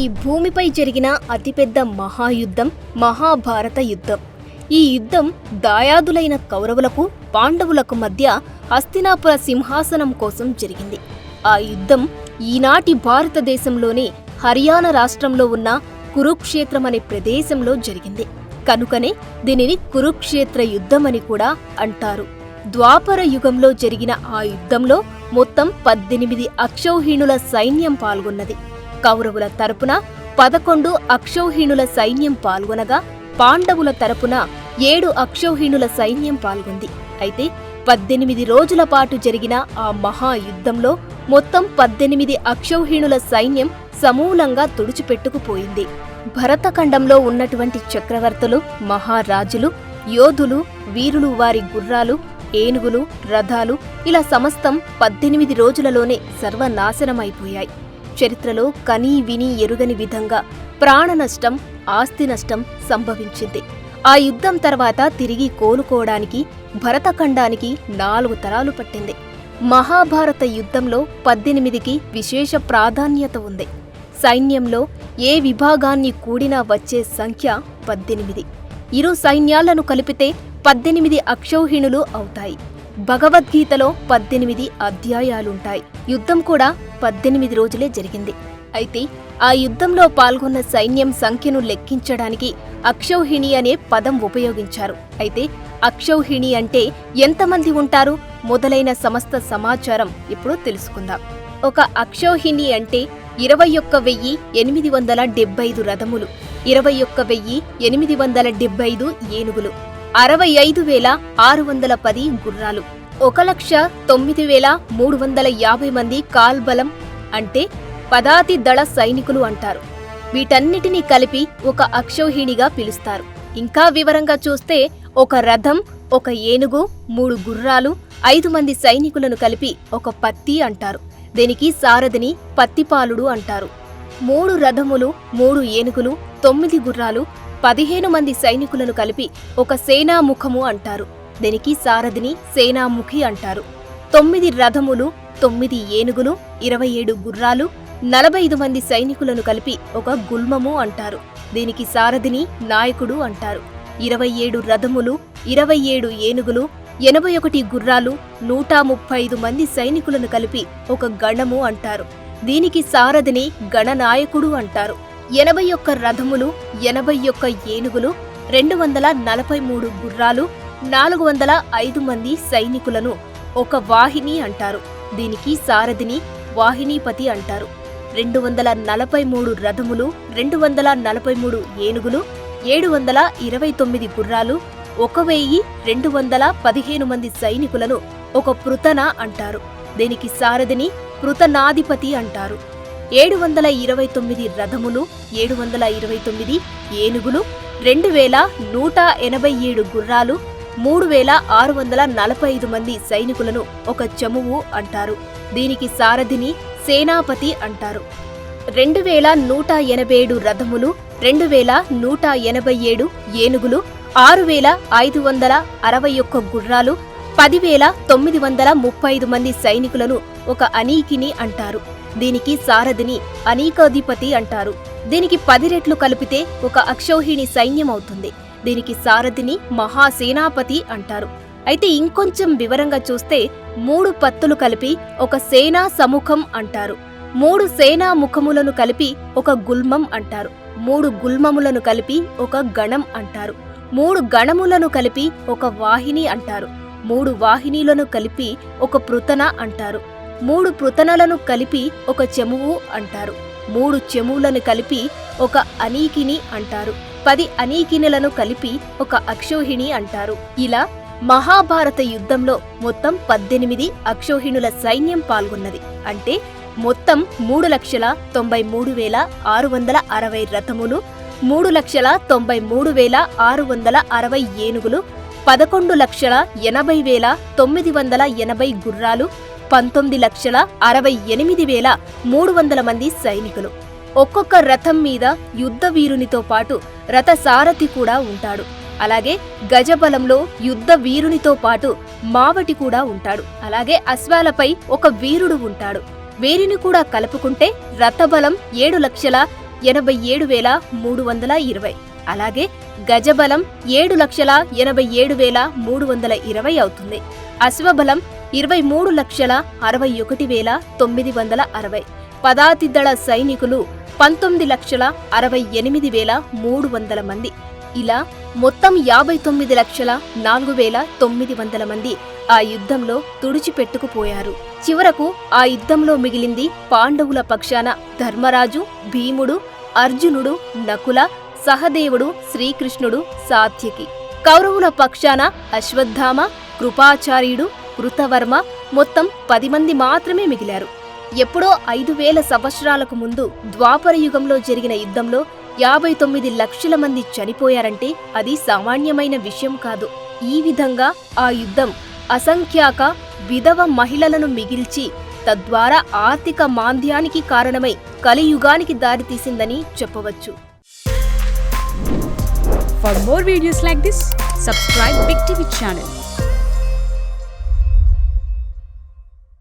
ఈ భూమిపై జరిగిన అతిపెద్ద మహాయుద్ధం మహాభారత యుద్ధం. ఈ యుద్ధం దాయాదులైన కౌరవులకు పాండవులకు మధ్య హస్తినాపుర సింహాసనం కోసం జరిగింది. ఆ యుద్ధం ఈనాటి భారతదేశంలోని హర్యానా రాష్ట్రంలో ఉన్న కురుక్షేత్రం అనే ప్రదేశంలో జరిగింది. కనుకనే దీనిని కురుక్షేత్ర యుద్ధమని కూడా అంటారు. ద్వాపర యుగంలో జరిగిన ఆ యుద్ధంలో మొత్తం పద్దెనిమిది అక్షౌహీణుల సైన్యం పాల్గొన్నది. కౌరవుల తరపున పదకొండు అక్షౌహీణుల సైన్యం పాల్గొనగా పాండవుల తరపున ఏడు అక్షౌహీణుల సైన్యం పాల్గొంది. అయితే పద్దెనిమిది రోజుల పాటు జరిగిన ఆ మహాయుద్ధంలో మొత్తం పద్దెనిమిది అక్షౌహీణుల సైన్యం సమూలంగా తుడిచిపెట్టుకుపోయింది. భరతఖండంలో ఉన్నటువంటి చక్రవర్తులు మహారాజులు యోధులు వీరులు వారి గుర్రాలు ఏనుగులు రథాలు ఇలా సమస్తం పద్దెనిమిది రోజులలోనే సర్వనాశనమైపోయాయి. చరిత్రలో కనీ విని ఎరుగని విధంగా ప్రాణ నష్టం ఆస్తి నష్టం సంభవించింది. ఆ యుద్ధం తర్వాత తిరిగి కోలుకోవడానికి భరతఖండానికి నాలుగు తరాలు పట్టింది. మహాభారత యుద్ధంలో పద్దెనిమిదికి విశేష ప్రాధాన్యత ఉంది. సైన్యంలో ఏ విభాగాన్ని కూడినా వచ్చే సంఖ్య పద్దెనిమిది. ఇరు సైన్యాలను కలిపితే పద్దెనిమిది అక్షౌహిణులు అవుతాయి. భగవద్గీతలో పద్దెనిమిది అధ్యాయాలుంటాయి. యుద్ధం కూడా పద్దెనిమిది రోజులే జరిగింది. అయితే ఆ యుద్ధంలో పాల్గొన్న సైన్యం సంఖ్యను లెక్కించడానికి అక్షౌహిణి అనే పదం ఉపయోగించారు. అయితే అక్షౌహిణి అంటే ఎంతమంది ఉంటారు? మొదలైన సమస్త సమాచారం ఇప్పుడు తెలుసుకుందాం. ఒక అక్షౌహిణి అంటే ఇరవై ఒక్క వెయ్యి ఎనిమిది వందల డెబ్బైదు రథములు ఇరవై ఒక్క వెయ్యి ఎనిమిది వందల డెబ్బైదు ఏనుగులు అరవై ఐదు వేల ఆరు వందల పది గుర్రాలు. ఒక లక్ష తొమ్మిది వేల మూడు వందల యాభై మంది కాల్బలం అంటే పదాతి దళ సైనికులు అంటారు. వీటన్నిటినీ కలిపి ఒక అక్షౌహిణిగా పిలుస్తారు. ఇంకా వివరంగా చూస్తే ఒక రథం ఒక ఏనుగు మూడు గుర్రాలు ఐదు మంది సైనికులను కలిపి ఒక పత్తి అంటారు. దీనికి సారథిని పత్తిపాలుడు అంటారు. మూడు రథములు మూడు ఏనుగులు తొమ్మిది గుర్రాలు పదిహేను మంది సైనికులను కలిపి ఒక సేనాముఖము అంటారు. దీనికి సారథిని సేనాముఖి అంటారు. తొమ్మిది రథములు తొమ్మిది ఏనుగులు ఇరవై ఏడు గుర్రాలు నలభై ఐదు మంది సైనికులను కలిపి ఒక గుల్మము అంటారు. దీనికి సారథిని నాయకుడు అంటారు. ఇరవై ఏడు రథములు ఇరవై ఏడు ఏనుగులు ఎనభై ఒకటి గుర్రాలు నూట ముప్పై ఐదు మంది సైనికులను కలిపి ఒక గణము అంటారు. దీనికి సారథిని గణనాయకుడు అంటారు. ఎనభై ఒక్క రథములు ఎనభై ఒక్క ఏనుగులు రెండు వందల నలభై మూడు గుర్రాలు నాలుగు వందల ఐదు మంది సైనికులను ఒక వాహిని అంటారు. దీనికి సారథిని వాహినీపతి అంటారు. రెండు వందల నలభై మూడు రథములు రెండు వందల నలభై మూడు ఏనుగులు ఏడు వందల ఇరవై తొమ్మిది గుర్రాలు ఒక వెయ్యి రెండు వందల పదిహేను మంది సైనికులను ఒక పృతన అంటారు. దీనికి సారథిని పృతనాధిపతి అంటారు. ఏడు వందల ఇరవై తొమ్మిది రథములు ఏడు వందల ఇరవై తొమ్మిది ఏనుగులు రెండు వేల నూట ఎనభై ఏడు గుర్రాలు మూడు వేల ఆరు వందల నలభై ఐదు మంది సైనికులను ఒక చమువు అంటారు. దీనికి సారథిని సేనాపతి అంటారు. రెండు వేల నూట ఎనభై ఏడు రథములు రెండు వేల నూట ఎనభై ఏడు ఏనుగులు ఆరు వేల ఐదు వందల అరవై ఒక్క గుర్రాలు పదివేల తొమ్మిది వందల ముప్పై ఐదు మంది సైనికులను ఒక అనీకిని అంటారు. దీనికి సారథిని అనేకాధిపతి అంటారు. దీనికి పది రెట్లు కలిపితే ఒక అక్షౌహిణి సైన్యం అవుతుంది దీనికి సారథిని మహాసేనాపతి అంటారు. అయితే ఇంకొంచెం వివరంగా చూస్తే మూడు పత్తులు కలిపి ఒక సేనా సముఖం అంటారు. మూడు సేనా ముఖములను కలిపి ఒక గుల్మం అంటారు. మూడు గుల్మములను కలిపి ఒక గణం అంటారు. మూడు గణములను కలిపి ఒక వాహిని అంటారు. మూడు వాహినీలను కలిపి ఒక పృతన అంటారు. మూడు పృతనలను కలిపి ఒక చెమువు అంటారు. మూడు చెమువులను కలిపి ఒక అనీకిని అంటారు. పది అనీకినులను కలిపి ఒక అక్షోహిణి అంటారు. ఇలా మహాభారత యుద్ధంలో మొత్తం పద్దెనిమిది అక్షోహిణుల సైన్యం పాల్గొన్నది. అంటే మొత్తం మూడు లక్షల తొంభై మూడు వేల ఆరు వందల అరవై రథములు మూడు లక్షల తొంభై మూడు వేల ఆరు వందల అరవై ఏనుగులు పదకొండు లక్షల ఎనభై వేల తొమ్మిది వందల ఎనభై గుర్రాలు పంతొమ్మిది లక్షల అరవై ఎనిమిది వేల మూడు వందల మంది సైనికులు. ఒక్కొక్క రథం మీద యుద్ధ వీరునితో పాటు రథ సారథి కూడా ఉంటాడు. అలాగే గజబలంలో యుద్ధ వీరునితో పాటు మావటి కూడా ఉంటాడు. అలాగే అశ్వాలపై ఒక వీరుడు ఉంటాడు. వీరిని కూడా కలుపుకుంటే రథబలం ఏడు లక్షల ఎనభై ఏడు వేల మూడు వందల ఇరవై. అలాగే గజబలం ఏడు లక్షల ఎనభై ఏడు వేల మూడు వందల ఇరవై అవుతుంది. అశ్వబలం ఇరవై మూడు లక్షల అరవై ఒకటి వేల తొమ్మిది వందల అరవై. పదాతిదళ సైనికులు పంతొమ్మిది లక్షల అరవై ఎనిమిది వేల మూడు వందల మంది. ఇలా మొత్తం యాభై తొమ్మిది లక్షల నాలుగు వేల తొమ్మిది వందల మంది ఆ యుద్ధంలో తుడిచిపెట్టుకుపోయారు. చివరకు ఆ యుద్ధంలో మిగిలింది పాండవుల పక్షాన ధర్మరాజు భీముడు అర్జునుడు నకుల సహదేవుడు శ్రీకృష్ణుడు సాత్యకి. కౌరవుల పక్షాన అశ్వత్థామ కృపాచార్యుడు కృతవర్మ మొత్తం పది మంది మాత్రమే మిగిలారు. ఎప్పుడో ఐదు వేల సంవత్సరాలకు ముందు ద్వాపర యుగంలో జరిగిన యుద్ధంలో యాభై తొమ్మిది లక్షల మంది చనిపోయారంటే అది సామాన్యమైన విషయం కాదు. ఈ విధంగా ఆ యుద్ధం అసంఖ్యాక విధవ మహిళలను మిగిల్చి తద్వారా ఆర్థిక మాంద్యానికి కారణమై కలియుగానికి దారితీసిందని చెప్పవచ్చు. For more videos like this subscribe Big TV channel